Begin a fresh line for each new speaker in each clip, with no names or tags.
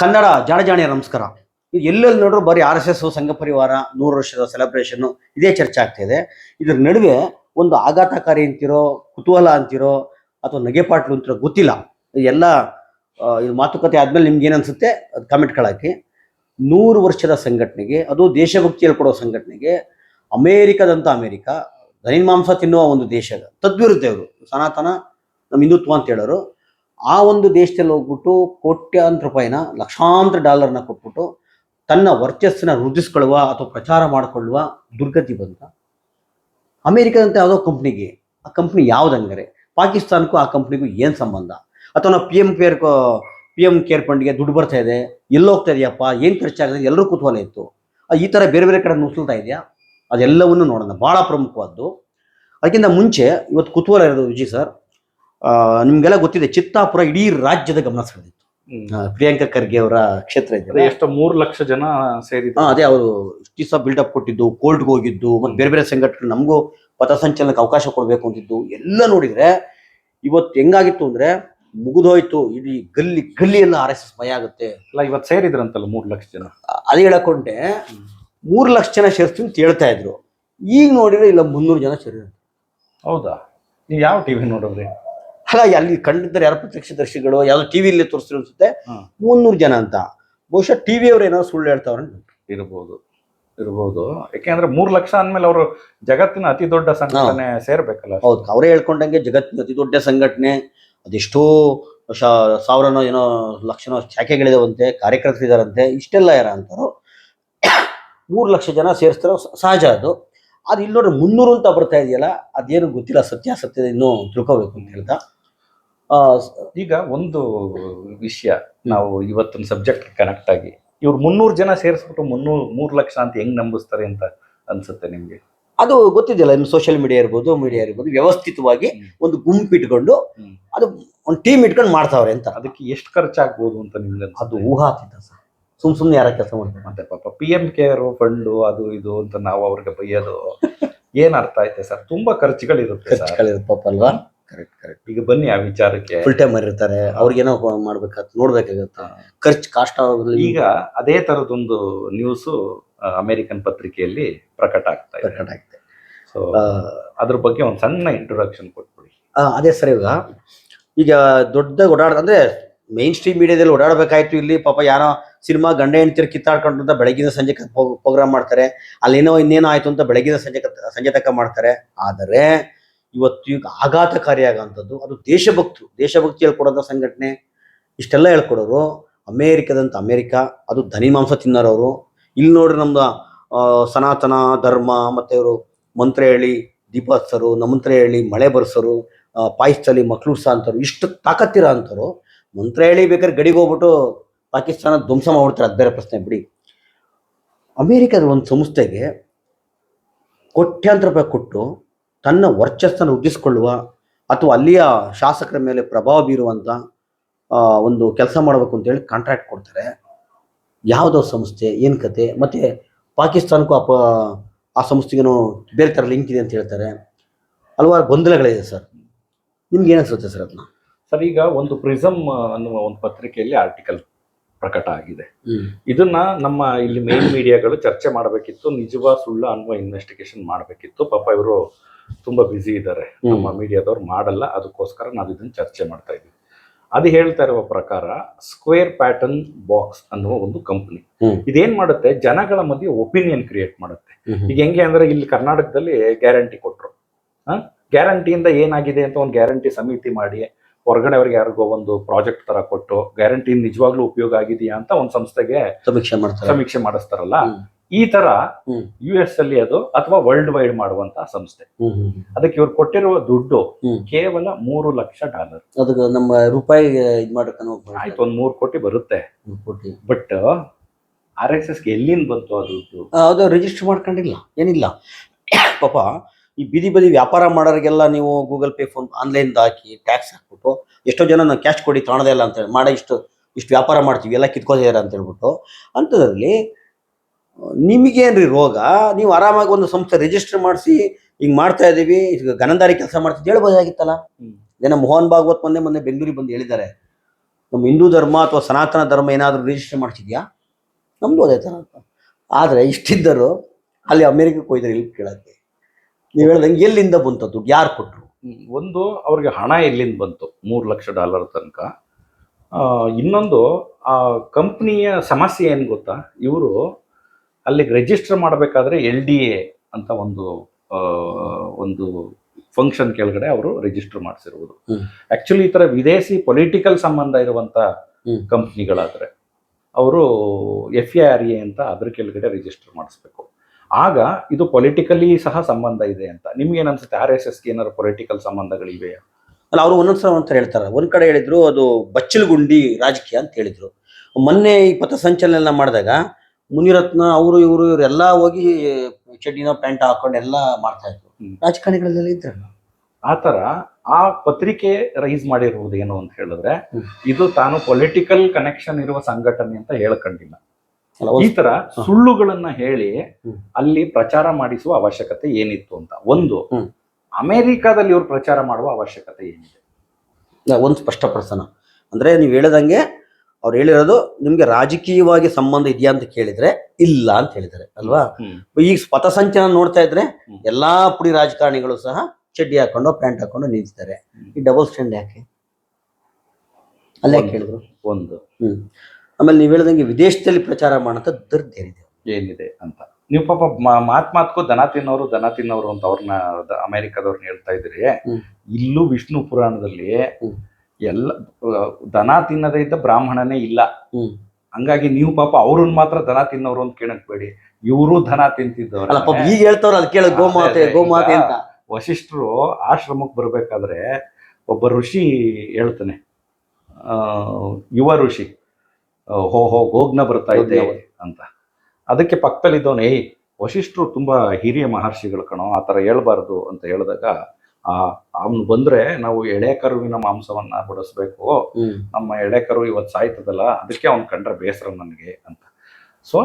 ಕನ್ನಡ ಜಾಣಜಾಣಿಯ ನಮಸ್ಕಾರ. ಇದು ಎಲ್ಲೆಲ್ಲಿ ನೋಡ್ರು ಬರೀ ಆರ್ ಎಸ್ ಎಸ್ ಸಂಘ ಪರಿವಾರ, ನೂರು ವರ್ಷದ ಸೆಲೆಬ್ರೇಷನ್ ಇದೇ ಚರ್ಚೆ ಆಗ್ತಾ ಇದೆ. ಇದ್ರ ನಡುವೆ ಒಂದು ಆಘಾತಕಾರಿ ಅಂತಿರೋ, ಕುತೂಹಲ ಅಂತಿರೋ ಅಥವಾ ನಗೆಪಾಟ್ಲು ಅಂತಿರೋ ಗೊತ್ತಿಲ್ಲ. ಎಲ್ಲ ಇದು ಮಾತುಕತೆ ಆದ್ಮೇಲೆ ನಿಮ್ಗೆ ಏನನ್ಸುತ್ತೆ ಅದು ಕಮೆಂಟ್ಗಳಾಕಿ ನೂರು ವರ್ಷದ ಸಂಘಟನೆಗೆ, ಅದು ದೇಶಭಕ್ತಿ ಹೇಳ್ಕೊಡೋ ಸಂಘಟನೆಗೆ ಅಮೇರಿಕಾದಂಥ ಅಮೇರಿಕ ಧನಿ ಮಾಂಸ ತಿನ್ನುವ ಒಂದು ದೇಶದ, ತದ್ವಿರುದ್ಧ ಅವರು ಸನಾತನ ನಮ್ಮ ಹಿಂದುತ್ವ ಅಂತ ಹೇಳೋರು. ಆ ಒಂದು ದೇಶದಲ್ಲಿ ಹೋಗ್ಬಿಟ್ಟು ಕೋಟ್ಯಾಂತರ ರೂಪಾಯಿನ ಲಕ್ಷಾಂತರ ಡಾಲರ್ನ ಕೊಟ್ಬಿಟ್ಟು ತನ್ನ ವರ್ಚಸ್ಸನ್ನ ವೃದ್ಧಿಸ್ಕೊಳ್ಳುವ ಅಥವಾ ಪ್ರಚಾರ ಮಾಡಿಕೊಳ್ಳುವ ದುರ್ಗತಿ ಬಂತ. ಅಮೇರಿಕದಂತ ಯಾವುದೋ ಕಂಪ್ನಿಗೆ, ಆ ಕಂಪ್ನಿ ಯಾವ್ದಂಗಾರೆ? ಪಾಕಿಸ್ತಾನಕ್ಕೂ ಆ ಕಂಪ್ನಿಗೂ ಏನು ಸಂಬಂಧ? ಅಥವಾ ನಾವು P M care P M care ಫಂಡ್ಗೆ ದುಡ್ಡು ಬರ್ತಾ ಇದೆ, ಎಲ್ಲೋಗ್ತಾ ಇದೆಯಪ್ಪ, ಏನು ಖರ್ಚಾಗಿದೆ ಎಲ್ಲರೂ ಕುತೂಹಲ ಇತ್ತು. ಈ ಥರ ಬೇರೆ ಬೇರೆ ಕಡೆ ನುಸುಲ್ತಾ ಇದೆಯಾ? ಅದೆಲ್ಲವನ್ನು ನೋಡೋಣ. ಭಾಳ ಪ್ರಮುಖವಾದ್ದು. ಅದಕ್ಕಿಂತ ಮುಂಚೆ ಇವತ್ತು ಕುತೂಹಲ ಇರೋದು ವಿಜಯ್ ಸರ್ ನಿಮ್ಗೆಲ್ಲ ಗೊತ್ತಿದೆ ಚಿತ್ತಾಪುರ ಇಡೀ ರಾಜ್ಯದ ಗಮನ ಸೆಳೆದಿತ್ತು. ಪ್ರಿಯಾಂಕ ಖರ್ಗೆ ಅವರ ಕ್ಷೇತ್ರ ಇದೆ
ಎಷ್ಟು ಮೂರು ಲಕ್ಷ ಜನ
ಸೇರಿ ಅದೇ ಅವರು ದಿವಸ ಬಿಲ್ಡಪ್ ಕೊಟ್ಟಿದ್ದು ಕೋರ್ಟ್ಗೆ ಹೋಗಿದ್ದು ಮತ್ತೆ ಬೇರೆ ಬೇರೆ ಸಂಘಟನೆ ನಮಗೂ ಪಥಸಂಚಲನಕ್ಕೆ ಅವಕಾಶ ಕೊಡಬೇಕು ಅಂತಿದ್ದು ಎಲ್ಲ ನೋಡಿದ್ರೆ ಇವತ್ತು ಹೆಂಗಾಗಿತ್ತು ಅಂದ್ರೆ ಮುಗಿದೋಯ್ತು ಇಡೀ ಗಲ್ಲಿ ಗಲ್ಲಿ ಎಲ್ಲ ಆರ್ ಎಸ್ ಎಸ್ ಭಯ ಆಗುತ್ತೆ.
ಅಲ್ಲ ಇವತ್ತು ಸೇರಿದ್ರಂತಲ್ಲ ಮೂರು ಲಕ್ಷ ಜನ.
ಅದೇ ಹೇಳಕೊಂಡೆ ಮೂರು ಲಕ್ಷ ಜನ ಸೇರಿಸ್ತೀವಿ ಅಂತ ಹೇಳ್ತಾ ಇದ್ರು. ಈಗ ನೋಡಿದ್ರೆ ಇಲ್ಲ ಮುನ್ನೂರು ಜನ ಸೇರಿ
ಹೌದಾ? ನೀವು ಯಾವ ಟಿವಿ ನೋಡಿದ್ರಿ?
ಅಲ್ಲ ಅಲ್ಲಿ ಕಂಡಿದ್ದಾರೆ ಯಾರು ಪ್ರತ್ಯಕ್ಷದರ್ಶಿಗಳು ಯಾವ್ದೋ ಟಿವಿಯಲ್ಲಿ ತೋರಿಸ್ತಿರೋ ಅನ್ಸುತ್ತೆ.
ಹ್ಮ್.
ಮುನ್ನೂರು ಜನ ಅಂತ. ಬಹುಶಃ ಟಿವಿ ಅವ್ರು ಏನಾದ್ರು ಸುಳ್ಳು ಹೇಳ್ತಾವ್ರೆ
ಇರ್ಬೋದು ಇರ್ಬೋದು. ಯಾಕೆಂದ್ರೆ ಮೂರ್ ಲಕ್ಷ ಅಂದ್ಮೇಲೆ ಅವರು ಜಗತ್ತಿನ ಅತಿ ದೊಡ್ಡ ಸಂಘಟನೆ ಸೇರ್ಬೇಕಲ್ಲ
ಹೌದು ಅವರೇ ಹೇಳ್ಕೊಂಡಂಗೆ ಜಗತ್ತಿನ ಅತಿ ದೊಡ್ಡ ಸಂಘಟನೆ. ಅದೆಷ್ಟೋ ಸಾವಿರನೋ ಏನೋ ಲಕ್ಷನೋ ಶಾಖೆಗಳಿದಾವಂತೆ ಕಾರ್ಯಕರ್ತರಿದಾರಂತೆ ಇಷ್ಟೆಲ್ಲ ಯಾರ ಅಂತಾರೋ ಮೂರು ಲಕ್ಷ ಜನ ಸೇರಿಸ್ತಾರೋ ಸಹಜ ಅದು. ಅದು ಇಲ್ಲಿ ನೋಡ್ರಿ ಮುನ್ನೂರು ಅಂತ ಬರ್ತಾ ಇದೆಯಲ್ಲ ಅದೇನು ಗೊತ್ತಿಲ್ಲ ಸತ್ಯ ಇನ್ನೂ ತಿಳ್ಕೋಬೇಕು ಅಂತ ಹೇಳ್ತಾ.
ಈಗ ಒಂದು ವಿಷಯ ನಾವು ಇವತ್ತಿನ ಸಬ್ಜೆಕ್ಟ್ ಕನೆಕ್ಟ್ ಆಗಿ ಇವ್ರು ಮುನ್ನೂರು ಜನ ಸೇರಿಸ್ಬಿಟ್ಟು ಮುನ್ನೂರು ಮೂರು ಲಕ್ಷ ಅಂತ ಹೆಂಗ್ ನಂಬಿಸ್ತಾರೆ ಅಂತ ಅನ್ಸುತ್ತೆ ನಿಮ್ಗೆ?
ಅದು ಗೊತ್ತಿದೆಯಲ್ಲ ಇನ್ನು ಸೋಷಿಯಲ್ ಮೀಡಿಯಾ ಇರ್ಬೋದು ಮೀಡಿಯಾ ಇರ್ಬೋದು ವ್ಯವಸ್ಥಿತವಾಗಿ ಒಂದು ಗುಂಪು ಇಟ್ಕೊಂಡು ಅದು ಒಂದು ಟೀಮ್ ಇಟ್ಕೊಂಡು ಮಾಡ್ತಾವ್ರೆ ಅಂತ.
ಅದಕ್ಕೆ ಎಷ್ಟು ಖರ್ಚಾಗ್ಬೋದು ಅಂತ ನಿಮ್ಗೆ
ಅದು
ಊಹಾ
ಊಹಾತೀತ ಸರ್. ಸುಮ್ ಸುಮ್ಮನೆ ಯಾರ ಕೆಲಸ ಮಾಡ್ತಾರೆ?
ಮತ್ತೆ ಪಾಪ ಪಿ ಎಂ ಕೇರ್ ಫಂಡು ಅದು ಇದು ಅಂತ ನಾವು ಅವ್ರಿಗೆ ಬೈಯೋದು ಏನು ಅರ್ಥ ಐತೆ ಸರ್? ತುಂಬಾ ಖರ್ಚುಗಳಿರುತ್ತೆ ಸರ್.
ಖರ್ಚುಗಳಿರುತ್ತೆ ಪಾಪ ಅಲ್ವಾ? ಕರೆಕ್ಟ್ ಕರೆಕ್ಟ್
ಈಗ ಬನ್ನಿ ಆ ವಿಚಾರಕ್ಕೆ.
ಫುಲ್ ಟೈಮ್ ಇರ್ತಾರೆ ಅವ್ರಿಗೇನೋ ಮಾಡ್ಬೇಕಾಗತ್ತೆ ನೋಡ್ಬೇಕಾಗತ್ತೆ. ಖರ್ಚು ಕಾಸ್ಟ್
ಈಗ ಅದೇ ತರದೊಂದು ನ್ಯೂಸ್ ಅಮೆರಿಕನ್ ಪತ್ರಿಕೆಯಲ್ಲಿ ಪ್ರಕಟ ಆಗ್ತಾ ಇದೆ.
ಪ್ರಕಟ ಆಗಿದೆ
ಸೊ ಅದ್ರ ಬಗ್ಗೆ ಒಂದು ಸಣ್ಣ ಇಂಟ್ರೊಡಕ್ಷನ್ ಕೊಟ್ಬಿಡಿ.
ಆ, ಅದೇ ಸರ್ ಇವಾಗ. ಈಗ ದೊಡ್ಡ ಓಡಾಡ ಅಂದ್ರೆ ಮೈನ್ ಸ್ಟ್ರೀಮ್ ಮೀಡಿಯಾದಲ್ಲಿ ಓಡಾಡಬೇಕಾಯ್ತು ಇಲ್ಲಿ ಪಾಪ ಯಾರೋ ಸಿನಿಮಾ ಗಂಡ ಹೆಂಡತಿ ಕಿತ್ತಾಡ್ಕೊಂಡು ಅಂತ ಬೆಳಗಿನ ಸಂಜೆ ಪ್ರೋಗ್ರಾಮ್ ಮಾಡ್ತಾರೆ ಅಲ್ಲಿ ಏನೋ ಇನ್ನೇನೋ ಆಯ್ತು ಅಂತ ಬೆಳಗಿನ ಸಂಜೆ ಕ- ಸಂಜೆ ತನಕ ಮಾಡ್ತಾರೆ. ಆದರೆ ಇವತ್ತು ಈಗ ಆಘಾತಕಾರಿಯಾಗಂಥದ್ದು. ಅದು ದೇಶಭಕ್ತರು ದೇಶಭಕ್ತಿ ಹೇಳ್ಕೊಡೋಂಥ ಸಂಘಟನೆ ಇಷ್ಟೆಲ್ಲ ಹೇಳ್ಕೊಡೋರು ಅಮೇರಿಕದಂತ ಅಮೇರಿಕ ಅದು ಧನಿ ಮಾಂಸ ತಿನ್ನೋರವರು. ಇಲ್ಲಿ ನೋಡ್ರಿ ನಮ್ದು ಸನಾತನ ಧರ್ಮ ಮತ್ತು ಇವರು ಹಚ್ಚರು ನಮಂತ್ರ ನಮಂತ್ರೇಳಿ ಮಳೆ ಬರ್ಸೋರು ಆ, ಮಕ್ಳು ಸಹ ಅಂತಾರು ಇಷ್ಟು ತಾಕತ್ತಿರ ಅಂತಾರು ಮಂತ್ರೇಳಿ ಬೇಕಾದ್ರೆ ಗಡಿಗೆ ಹೋಗ್ಬಿಟ್ಟು ಪಾಕಿಸ್ತಾನ ಧ್ವಂಸ ಮಾಡ್ಬಿಡ್ತಾರೆ. ಅದು ಬೇರೆ ಪ್ರಶ್ನೆ ಬಿಡಿ. ಅಮೇರಿಕದ ಒಂದು ಸಂಸ್ಥೆಗೆ ಕೋಟ್ಯಾಂತರ ರೂಪಾಯಿ ಕೊಟ್ಟು ತನ್ನ ವರ್ಚಸ್ಸನ್ನು ವೃದ್ಧಿಸಿಕೊಳ್ಳುವ ಅಥವಾ ಅಲ್ಲಿಯ ಶಾಸಕರ ಮೇಲೆ ಪ್ರಭಾವ ಬೀರುವಂತ ಒಂದು ಕೆಲಸ ಮಾಡಬೇಕು ಅಂತೇಳಿ ಕಾಂಟ್ರಾಕ್ಟ್ ಕೊಡ್ತಾರೆ. ಯಾವುದೋ ಸಂಸ್ಥೆ ಏನು ಕತೆ ಮತ್ತೆ ಪಾಕಿಸ್ತಾನಕ್ಕೂ ಅಪ ಆ ಸಂಸ್ಥೆಗೇನೋ ಬೇರೆ ಥರ ಲಿಂಕ್ ಇದೆ ಅಂತ ಹೇಳ್ತಾರೆ. ಹಲವಾರು ಗೊಂದಲಗಳಿದೆ ಸರ್. ನಿಮ್ಗೆ ಏನು ಅನ್ಸುತ್ತೆ ಸರ್ ಅದನ್ನ
ಸರ್ ಈಗ ಒಂದು ಪ್ರಿಸಮ್ ಅನ್ನುವ ಒಂದು ಪತ್ರಿಕೆಯಲ್ಲಿ ಆರ್ಟಿಕಲ್ ಪ್ರಕಟ ಆಗಿದೆ. ಇದನ್ನ ನಮ್ಮ ಇಲ್ಲಿ ಮೇನ್ ಮೀಡಿಯಾಗಳು ಚರ್ಚೆ ಮಾಡಬೇಕಿತ್ತು ನಿಜವಾ ಸುಳ್ಳ ಅನ್ನುವ ಇನ್ವೆಸ್ಟಿಗೇಷನ್ ಮಾಡಬೇಕಿತ್ತು. ಪಾಪ ಇವರು ತುಂಬಾ ಬ್ಯುಸಿ ಇದ್ದಾರೆ ನಮ್ಮ ಮೀಡಿಯಾದವ್ರು ಮಾಡಲ್ಲ ಅದಕ್ಕೋಸ್ಕರ ನಾವು ಇದನ್ನ ಚರ್ಚೆ ಮಾಡ್ತಾ ಇದ್ದೀವಿ ಅದು ಹೇಳ್ತಾ ಇರುವ ಪ್ರಕಾರ ಸ್ಕ್ವೇರ್ ಪ್ಯಾಟರ್ನ್ ಬಾಕ್ಸ್ ಅನ್ನುವ ಒಂದು ಕಂಪನಿ. ಇದೇನ್ ಮಾಡುತ್ತೆ? ಜನಗಳ ಮಧ್ಯೆ ಒಪಿನಿಯನ್ ಕ್ರಿಯೇಟ್ ಮಾಡುತ್ತೆ. ಈಗ ಹೆಂಗೆ ಅಂದ್ರೆ ಇಲ್ಲಿ ಕರ್ನಾಟಕದಲ್ಲಿ ಗ್ಯಾರಂಟಿ ಕೊಟ್ರು. ಗ್ಯಾರಂಟಿಯಿಂದ ಏನಾಗಿದೆ ಅಂತ ಒಂದು ಗ್ಯಾರಂಟಿ ಸಮಿತಿ ಮಾಡಿ ಹೊರಗಡೆ ಅವ್ರಿಗೆ ಯಾರಿಗೋ ಒಂದು ಪ್ರಾಜೆಕ್ಟ್ ತರ ಕೊಟ್ಟು ಗ್ಯಾರಂಟಿ ನಿಜವಾಗ್ಲೂ ಉಪಯೋಗ ಆಗಿದೆಯಾ ಅಂತ ಒಂದು ಸಂಸ್ಥೆಗೆ
ಸಮೀಕ್ಷೆ ಮಾಡ್ತಾರೆ.
ಸಮೀಕ್ಷೆ ಮಾಡಿಸ್ತಾರಲ್ಲ. ಈ ತರ. ಯು ಎಸ್ ಅಲ್ಲಿ ಅದು ಅಥವಾ ವರ್ಲ್ಡ್ ವೈಡ್ ಮಾಡುವಂತ ಸಂಸ್ಥೆ. ಅದಕ್ಕೆ ಇವ್ರು ಕೊಟ್ಟಿರುವ ದುಡ್ಡು ಕೇವಲ ಮೂರು ಲಕ್ಷ ಡಾಲರ್.
ಅದಕ್ಕೆ ನಮ್ಮ ರೂಪಾಯಿ ಇದು ಮಾಡಕ್ಕೆ
ಆಯ್ತು ಒಂದ್ ಮೂರು ಕೋಟಿ ಬರುತ್ತೆ. ಬಟ್ ಆರ್ ಎಸ್ ಎಸ್ಗೆ ಎಲ್ಲಿಂದ ಬಂತು ಅದು ದುಡ್ಡು?
ಅದು ರಿಜಿಸ್ಟರ್ ಮಾಡ್ಕೊಂಡಿಲ್ಲ. ಏನಿಲ್ಲ. ಪಾಪ ಈ ಬೀದಿ ಬದಿ ವ್ಯಾಪಾರ ಮಾಡೋರಿಗೆಲ್ಲ ನೀವು ಗೂಗಲ್ ಪೇ ಫೋನ್ ಆನ್ಲೈನ್ ಹಾಕಿ ಟ್ಯಾಕ್ಸ್ ಹಾಕ್ಬಿಟ್ಟು ಎಷ್ಟೋ ಜನ ನಾವು ಕ್ಯಾಶ್ ಕೊಡಿ ತಾಣದೇ ಇಲ್ಲ ಅಂತ ಹೇಳಿ ಮಾಡೋ ಇಷ್ಟು ಇಷ್ಟು ವ್ಯಾಪಾರ ಮಾಡ್ತೀವಿ ಎಲ್ಲ ಕಿತ್ಕೋದಿದ್ದಾರೆ ಅಂತ ಹೇಳ್ಬಿಟ್ಟು ಅಂಥದ್ರಲ್ಲಿ ನಿಮಗೇನ್ರಿ ರೋಗ? ನೀವು ಆರಾಮಾಗಿ ಒಂದು ಸಂಸ್ಥೆ ರಿಜಿಸ್ಟರ್ ಮಾಡಿಸಿ ಹಿಂಗೆ ಮಾಡ್ತಾ ಇದ್ದೀವಿ ಈಗ ಗನಂದಾರಿ ಕೆಲಸ ಮಾಡ್ತಿದ್ದು ಹೇಳ್ಬೋದಾಗಿತ್ತಲ್ಲ. ಏನೋ ಮೋಹನ್ ಭಾಗವತ್ ಮೊನ್ನೆ ಮೊನ್ನೆ ಬೆಂಗಳೂರಿಗೆ ಬಂದು ಹೇಳಿದ್ದಾರೆ. ನಮ್ಮ ಹಿಂದೂ ಧರ್ಮ ಅಥವಾ ಸನಾತನ ಧರ್ಮ ಏನಾದರೂ ರಿಜಿಸ್ಟರ್ ಮಾಡಿಸಿದ್ಯಾ? ನಮ್ದು ಅದೇ ಥರ. ಅಂತ ಆದರೆ ಇಷ್ಟಿದ್ದರು ಅಲ್ಲಿ ಅಮೇರಿಕಕ್ಕೆ ಹೋಗಿದ್ರೆ ಇಲ್ಲಿ ಕೇಳಕ್ಕೆ. ನೀವು ಹೇಳ್ದಂಗೆ ಎಲ್ಲಿಂದ ಬಂತು ದುಡ್ಡು ಯಾರು ಕೊಟ್ಟರು
ಒಂದು ಅವ್ರಿಗೆ ಹಣ ಎಲ್ಲಿಂದ ಬಂತು? ಮೂರು ಲಕ್ಷ ಡಾಲರ್ ತನಕ. ಇನ್ನೊಂದು ಆ ಕಂಪ್ನಿಯ ಸಮಸ್ಯೆ ಏನು ಗೊತ್ತಾ? ಇವರು ಅಲ್ಲಿಗೆ ರಿಜಿಸ್ಟರ್ ಮಾಡಬೇಕಾದ್ರೆ ಎಲ್ ಡಿ ಎ ಅಂತ ಒಂದು ಒಂದು ಫಂಕ್ಷನ್ ಕೆಳಗಡೆ ಅವರು ರಿಜಿಸ್ಟರ್ ಮಾಡಿಸಿರುವುದು. ಆಕ್ಚುಲಿ ಈ ತರ ವಿದೇಶಿ ಪೊಲಿಟಿಕಲ್ ಸಂಬಂಧ ಇರುವಂತ. ಕಂಪ್ನಿಗಳಾದ್ರೆ ಅವರು ಎಫ್ ಎ ಆರ್ ಎ ಅಂತ ಅದ್ರ ಕೆಳಗಡೆ ರಿಜಿಸ್ಟರ್ ಮಾಡಿಸ್ಬೇಕು. ಆಗ ಇದು ಪೊಲಿಟಿಕಲಿ ಸಹ ಸಂಬಂಧ ಇದೆ ಅಂತ. ನಿಮ್ಗೆ ಏನನ್ಸುತ್ತೆ? ಆರ್ ಎಸ್ ಎಸ್ಗೆ ಏನಾದ್ರು ಪೊಲಿಟಿಕಲ್ ಸಂಬಂಧಗಳಿವೆ
ಅಲ್ಲ ಅವರು ಒಂದೊಂದ್ಸಲ ಒಂಥರ ಹೇಳ್ತಾರೆ. ಒಂದ್ ಕಡೆ ಹೇಳಿದ್ರು ಅದು ಬಚ್ಚಲ್ಗುಂಡಿ ರಾಜಕೀಯ ಅಂತ ಹೇಳಿದ್ರು. ಮೊನ್ನೆ ಈ ಪಥಸಂಚಲನ ಸಂಚಲನ ಮಾಡಿದಾಗ ಮುನಿರತ್ನ ಅವರು ಇವರು ಇವರೆಲ್ಲ ಹೋಗಿ ಚಡ್ಡಿನ ಪ್ಯಾಂಟ್ ಹಾಕೊಂಡು ಎಲ್ಲ ಮಾಡ್ತಾ ಇದ್ರು.
ರಾಜಕಾರಣಿಗಳಲ್ಲೆಲ್ಲ
ರಾಜಕಾರಣಿಗಳೆಲ್ಲ ಇದ್ರಲ್ಲ
ಆ ತರ ಆ ಪತ್ರಿಕೆ ರೈಸ್ ಮಾಡಿರುವುದು ಏನು ಅಂತ ಹೇಳಿದ್ರೆ ಇದು ತಾನು ಪೊಲಿಟಿಕಲ್ ಕನೆಕ್ಷನ್ ಇರುವ ಸಂಘಟನೆ ಅಂತ ಹೇಳ್ಕೊಂಡಿಲ್ಲ. ಈ ತರ ಸುಳ್ಳುಗಳನ್ನ ಹೇಳಿ ಅಲ್ಲಿ ಪ್ರಚಾರ ಮಾಡಿಸುವ ಅವಶ್ಯಕತೆ ಏನಿತ್ತು ಅಂತ. ಒಂದು. ಅಮೆರಿಕಾದಲ್ಲಿ ಇವ್ರು ಪ್ರಚಾರ ಮಾಡುವ ಅವಶ್ಯಕತೆ ಏನಿದೆ?
ಒಂದು ಒಂದ್ ಸ್ಪಷ್ಟಪಡಿಸೋಣ ಅಂದ್ರೆ ನೀವು ಹೇಳದಂಗೆ ಅವ್ರು ಹೇಳಿರೋದು ನಿಮ್ಗೆ ರಾಜಕೀಯವಾಗಿ ಸಂಬಂಧ ಇದೆಯಾ ಅಂತ ಕೇಳಿದ್ರೆ ಇಲ್ಲ ಅಂತ ಹೇಳಿದ್ದಾರೆ ಅಲ್ವಾ? ಈಗ ಪಥಸಂಚಲನ ನೋಡ್ತಾ ಇದ್ರೆ ಎಲ್ಲಾ ಪುಡಿ ರಾಜಕಾರಣಿಗಳು ಸಹ ಚಡ್ಡಿ ಹಾಕೊಂಡು ಪ್ಯಾಂಟ್ ಹಾಕೊಂಡು ನಿಂತಿದ್ದಾರೆ. ಈ ಡಬಲ್ ಸ್ಟ್ಯಾಂಡ್ ಯಾಕೆ? ಅಲ್ಲೇ. ಕೇಳಿದ್ರು?
ಒಂದು.
ಹ್ಮ್. ಆಮೇಲೆ ನೀವು ಹೇಳ್ದಂಗೆ ವಿದೇಶದಲ್ಲಿ ಪ್ರಚಾರ ಮಾಡೋಂಥ ದುರ್ದೇರಿದೆ
ಏನಿದೆ? ಅಂತ. ನೀವು ಪಾಪ ಮಾತ್ ಮಾತ್ಕೋ ದನ ತಿನ್ನೋರು ದನ ತಿನ್ನೋರು ಅಂತ ಅವ್ರನ್ನ ಅಮೆರಿಕದವ್ರನ್ನ ಹೇಳ್ತಾ ಇದ್ರಿ ಇಲ್ಲೂ ವಿಷ್ಣು ಪುರಾಣದಲ್ಲಿ. ಎಲ್ಲ ದನ ತಿನ್ನದೇ ಇದ್ದ ಬ್ರಾಹ್ಮಣನೇ ಇಲ್ಲ. ಹಂಗಾಗಿ ನೀವು ಪಾಪ ಅವ್ರನ್ನ ಮಾತ್ರ ದನ ತಿನ್ನೋರು ಅಂತ ಕೇಳಕ್ಬೇಡಿ. ಇವರು ದನ ತಿಂತಿದ್ದವ್ರು.
ಈಗ ಹೇಳ್ತಾವ್ರ ಅದು ಕೇಳ ಗೋಮಾತೆ ಗೋಮಾತೆ ಅಂತ.
ವಶಿಷ್ಠರು ಆಶ್ರಮಕ್ಕೆ ಬರ್ಬೇಕಾದ್ರೆ ಒಬ್ಬ ಋಷಿ ಹೇಳ್ತಾನೆ. ಆ, ಯುವ ಋಷಿ ಹೋ ಹೋ ಗೋಗ್ನ ಬರ್ತಾ ಇದೆ
ಗೋಗ್ನ.
ಅಂತ. ಅದಕ್ಕೆ ಪಕ್ಕದಲ್ಲಿದ್ದವನು ಏಯ್ ವಶಿಷ್ಠರು ತುಂಬಾ ಹಿರಿಯ ಮಹರ್ಷಿಗಳು ಕಣೋ ಆ ಥರ ಹೇಳ್ಬಾರ್ದು ಅಂತ ಹೇಳಿದಾಗ ಆ ಅವ್ನು ಬಂದ್ರೆ ನಾವು ಎಳೆ ಕರುವಿನ ಮಾಂಸವನ್ನ ಬಡಿಸ್ಬೇಕು. ನಮ್ಮ ಎಳೆ ಕರು ಇವತ್ತು ಸಾಯ್ತದಲ್ಲ ಅದಕ್ಕೆ ಅವ್ನು ಕಂಡ್ರೆ ಬೇಸರ ನನಗೆ ಅಂತ. ಸೊ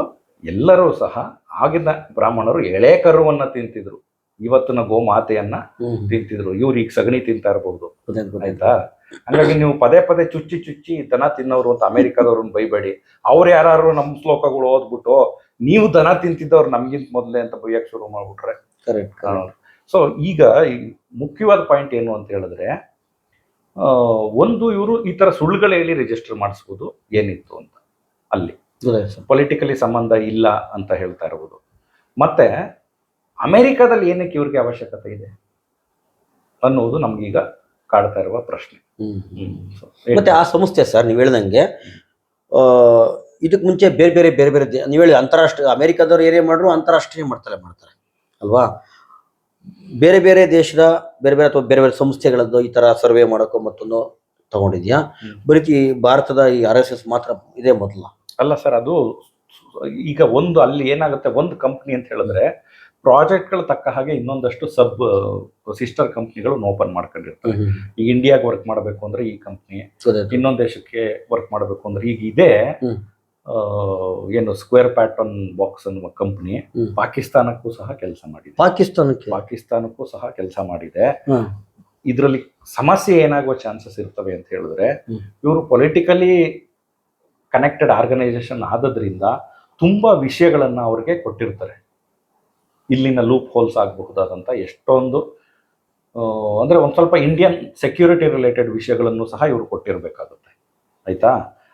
ಎಲ್ಲರೂ ಸಹ ಆಗಿನ ಬ್ರಾಹ್ಮಣರು ಎಳೆ ಕರುವನ್ನ ತಿಂತಿದ್ರು. ಇವತ್ತಿನ ಗೋಮಾತೆಯನ್ನ ತಿಂತಿದ್ರು. ಇವ್ರು ಈಗ ಸಗಣಿ ತಿಂತಾ ಇರಬಹುದು. ಆಯ್ತಾ? ಹಂಗಾಗಿ ನೀವು ಪದೇ ಪದೇ ಚುಚ್ಚಿ ಚುಚ್ಚಿ ದನ ತಿನ್ನೋರು ಅಂತ ಅಮೆರಿಕದವ್ರನ್ನ ಬೈಬೇಡಿ. ಅವ್ರು ಯಾರು ನಮ್ಮ ಶ್ಲೋಕಗಳು ಓದ್ಬಿಟ್ಟು ನೀವು ದನ ತಿಂತಿದ್ದವ್ರು ನಮ್ಗಿಂತ ಮೊದಲೇ ಅಂತ ಬೈಯಕ್ ಶುರು ಮಾಡ್ಬಿಟ್ರೆ.
ಕರೆಕ್ಟ್.
ಸೊ ಈಗ ಈ ಮುಖ್ಯವಾದ ಪಾಯಿಂಟ್ ಏನು ಅಂತ ಹೇಳಿದ್ರೆ ಒಂದು ಇವರು ಈ ತರ ಸುಳ್ಳುಗಳು ಹೇಳಿ ರಿಜಿಸ್ಟರ್ ಮಾಡಿಸ್ಬೋದು ಏನಿತ್ತು ಅಂತ. ಅಲ್ಲಿ. ಪೊಲಿಟಿಕಲಿ ಸಂಬಂಧ ಇಲ್ಲ ಅಂತ ಹೇಳ್ತಾ ಇರಬಹುದು ಮತ್ತೆ ಅಮೆರಿಕಾದಲ್ಲಿ ಏನಕ್ಕೆ ಇವ್ರಿಗೆ ಅವಶ್ಯಕತೆ ಇದೆ ಅನ್ನೋದು ನಮ್ಗೀಗ ಕಾಡ್ತಾ ಇರುವ ಪ್ರಶ್ನೆ.
ಮತ್ತೆ ಆ ಸಂಸ್ಥೆ ಸರ್ ನೀವು ಹೇಳ್ದಂಗೆ ಇದಕ್ಕೆ ಮುಂಚೆ ಬೇರೆ ಬೇರೆ ಬೇರೆ ಬೇರೆ ನೀವು ಹೇಳಿ ಅಂತಾರಾಷ್ಟ್ರೀಯ ಅಮೆರಿಕದವ್ರು ಏನೇ ಮಾಡ್ರು ಅಂತಾರಾಷ್ಟ್ರೀಯ ಮಾಡ್ತಾರೆ ಮಾಡ್ತಾರೆ ಅಲ್ವಾ? ಬೇರೆ ಬೇರೆ ದೇಶದ ಬೇರೆ ಬೇರೆ ಅಥವಾ ಬೇರೆ ಬೇರೆ ಸಂಸ್ಥೆಗಳದ್ದು ಈ ತರ ಸರ್ವೆ ಮಾಡೋಕ್ಕೋ ಮತ್ತೊಂದು ತಗೊಂಡಿದ್ಯಾ?
ಬರೀತಿ
ಬರೀ ಭಾರತದ ಈ ಆರ್ ಎಸ್ ಎಸ್ ಮಾತ್ರ ಇದೇ ಮೊದಲ.
ಅಲ್ಲ ಸರ್ ಅದು ಈಗ ಒಂದು ಅಲ್ಲಿ ಏನಾಗುತ್ತೆ ಒಂದು ಕಂಪ್ನಿ ಅಂತ ಹೇಳಿದ್ರೆ ಪ್ರಾಜೆಕ್ಟ್ಗಳು ತಕ್ಕ ಹಾಗೆ ಇನ್ನೊಂದಷ್ಟು ಸಬ್ ಸಿಸ್ಟರ್ ಕಂಪ್ನಿಗಳು ಓಪನ್ ಮಾಡ್ಕೊಂಡಿರ್ತವೆ ಈಗ ಇಂಡಿಯಾಗೆ ವರ್ಕ್ ಮಾಡಬೇಕು ಅಂದ್ರೆ ಈ ಕಂಪ್ನಿ. ಇನ್ನೊಂದು ದೇಶಕ್ಕೆ ವರ್ಕ್ ಮಾಡಬೇಕು ಅಂದ್ರೆ ಈಗ ಇದೆ. ಏನು ಸ್ಕ್ವೇರ್ ಪ್ಯಾಟರ್ನ್ ಬಾಕ್ಸ್ ಅನ್ನುವ ಕಂಪ್ನಿ ಪಾಕಿಸ್ತಾನಕ್ಕೂ ಸಹ ಕೆಲಸ ಮಾಡಿದೆ.
ಪಾಕಿಸ್ತಾನಕ್ಕೆ?
ಪಾಕಿಸ್ತಾನಕ್ಕೂ ಸಹ ಕೆಲಸ ಮಾಡಿದೆ. ಇದರಲ್ಲಿ ಸಮಸ್ಯೆ ಏನಾಗುವ ಚಾನ್ಸಸ್ ಇರ್ತವೆ ಅಂತ ಹೇಳಿದ್ರೆ. ಇವರು ಪೊಲಿಟಿಕಲಿ ಕನೆಕ್ಟೆಡ್ ಆರ್ಗನೈಸೇಷನ್ ಆದದ್ರಿಂದ ತುಂಬಾ ವಿಷಯಗಳನ್ನ ಅವ್ರಿಗೆ ಕೊಟ್ಟಿರ್ತಾರೆ. ಇಲ್ಲಿನ ಲೂಪ್ ಹೋಲ್ಸ್ ಆಗಬಹುದಾದಂಥ ಎಷ್ಟೊಂದು ಅಂದ್ರೆ ಒಂದ್ ಸ್ವಲ್ಪ ಇಂಡಿಯನ್ ಸೆಕ್ಯೂರಿಟಿ ರಿಲೇಟೆಡ್ ವಿಷಯಗಳನ್ನು ಸಹ ಇವರು ಕೊಟ್ಟಿರ್ಬೇಕಾಗುತ್ತೆ. ಆಯ್ತಾ?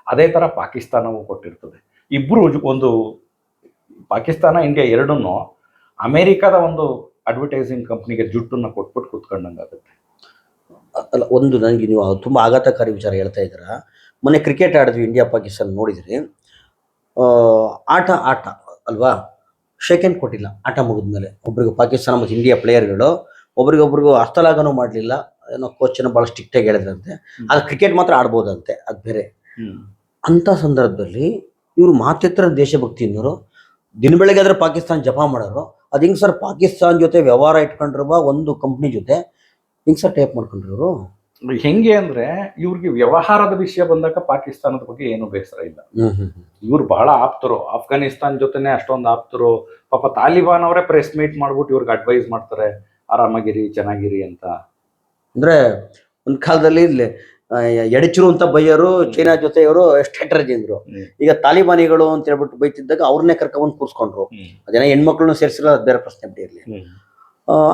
ಅದೇ ಥರ ಪಾಕಿಸ್ತಾನವೂ ಕೊಟ್ಟಿರ್ತದೆ. ಇಬ್ಬರು ಒಂದು ಪಾಕಿಸ್ತಾನ ಇಂಡಿಯಾ ಎರಡನ್ನೂ ಅಮೇರಿಕಾದ ಒಂದು ಅಡ್ವರ್ಟೈಸಿಂಗ್ ಕಂಪ್ನಿಗೆ ಜುಟ್ಟನ್ನು ಕೊಟ್ಬಿಟ್ಟು ಕೂತ್ಕೊಂಡಂಗಾಗುತ್ತೆ.
ಅಲ್ಲ ಒಂದು ನನಗೆ ನೀವು ತುಂಬ ಆಘಾತಕಾರಿ ವಿಚಾರ ಹೇಳ್ತಾ ಇದ್ದೀರ. ಮೊನ್ನೆ ಕ್ರಿಕೆಟ್ ಆಡಿದ್ವಿ ಇಂಡಿಯಾ ಪಾಕಿಸ್ತಾನ ನೋಡಿದ್ರಿ. ಆಟ ಆಟ ಅಲ್ವಾ? ಶೇಕೆಂಡ್ ಕೊಟ್ಟಿಲ್ಲ ಆಟ ಮುಗಿದ್ಮೇಲೆ. ಒಬ್ರಿಗೂ ಪಾಕಿಸ್ತಾನ ಮತ್ತು ಇಂಡಿಯಾ ಪ್ಲೇಯರ್ಗಳು ಒಬ್ರಿಗೊಬ್ರಿಗೂ ಹಸ್ತಲಾಗನೂ ಮಾಡಲಿಲ್ಲ. ಏನೋ ಕೋಚನ್ನು ಭಾಳ ಸ್ಟ್ರಿಕ್ಟಾಗಿ ಹೇಳಿದ್ರಂತೆ. ಅದು ಕ್ರಿಕೆಟ್ ಮಾತ್ರ ಆಡ್ಬೋದಂತೆ ಅದು ಬೇರೆ. ಅಂಥ ಸಂದರ್ಭದಲ್ಲಿ ಇವರು ಮಾತೇತರ ದೇಶಭಕ್ತಿ ಅನ್ನೋರು ದಿನ ಬೆಳಗ್ಗೆ ಆದ್ರೆ ಪಾಕಿಸ್ತಾನ ಜಪ ಮಾಡೋರು ಅದು ಹಿಂಗೆ ಸರ್ ಪಾಕಿಸ್ತಾನ ಜೊತೆ ವ್ಯವಹಾರ ಇಟ್ಕೊಂಡಿರುವ ಒಂದು ಕಂಪ್ನಿ ಜೊತೆ ಹಿಂಗೆ ಸರ್ ಟೈಪ್ ಮಾಡ್ಕೊಂಡಿರೋರು?
ಹೆಂಗೆ ಅಂದ್ರೆ ಇವ್ರಿಗೆ ವ್ಯವಹಾರದ ವಿಷಯ ಬಂದಾಗ ಪಾಕಿಸ್ತಾನದ ಬಗ್ಗೆ ಏನು ಬೇಸರ ಇಲ್ಲ. ಇವ್ರು ಬಹಳ ಆಪ್ತರು. ಆಫ್ಘಾನಿಸ್ತಾನ್ ಜೊತೆನೆ ಅಷ್ಟೊಂದು ಆಪ್ತರು. ಪಾಪ ತಾಲಿಬಾನ್ ಅವರೇ ಪ್ರೆಸ್ ಮೀಟ್ ಮಾಡ್ಬಿಟ್ಟು ಇವ್ರಿಗೆ ಅಡ್ವೈಸ್ ಮಾಡ್ತಾರೆ ಆರಾಮಾಗಿರಿ ಚೆನ್ನಾಗಿರಿ ಅಂತ.
ಅಂದ್ರೆ ಒಂದು ಕಾಲದಲ್ಲಿ ಚೀನಾ ಅಂತ ಇವರು ಚೈನಾ ಜೊತೆಯವರು ಸ್ಟ್ರಾಟಜಿ ಅಂದ್ರು. ಈಗ ತಾಲಿಬಾನಿಗಳು ಅಂತ ಹೇಳ್ಬಿಟ್ಟು ಬೈತಿದ್ದಾಗ ಅವ್ರನ್ನೇ ಕರ್ಕೊಂಡ್ ಕೂರ್ಸ್ಕೊಂಡ್ರು. ಅದೇನ ಹೆಣ್ಮಕ್ಳನ್ನ ಸೇರಿಸಿಲ್ಲ ಅದು ಬೇರೆ ಪ್ರಶ್ನೆ ಬಿಡಿ ಇರ್ಲಿ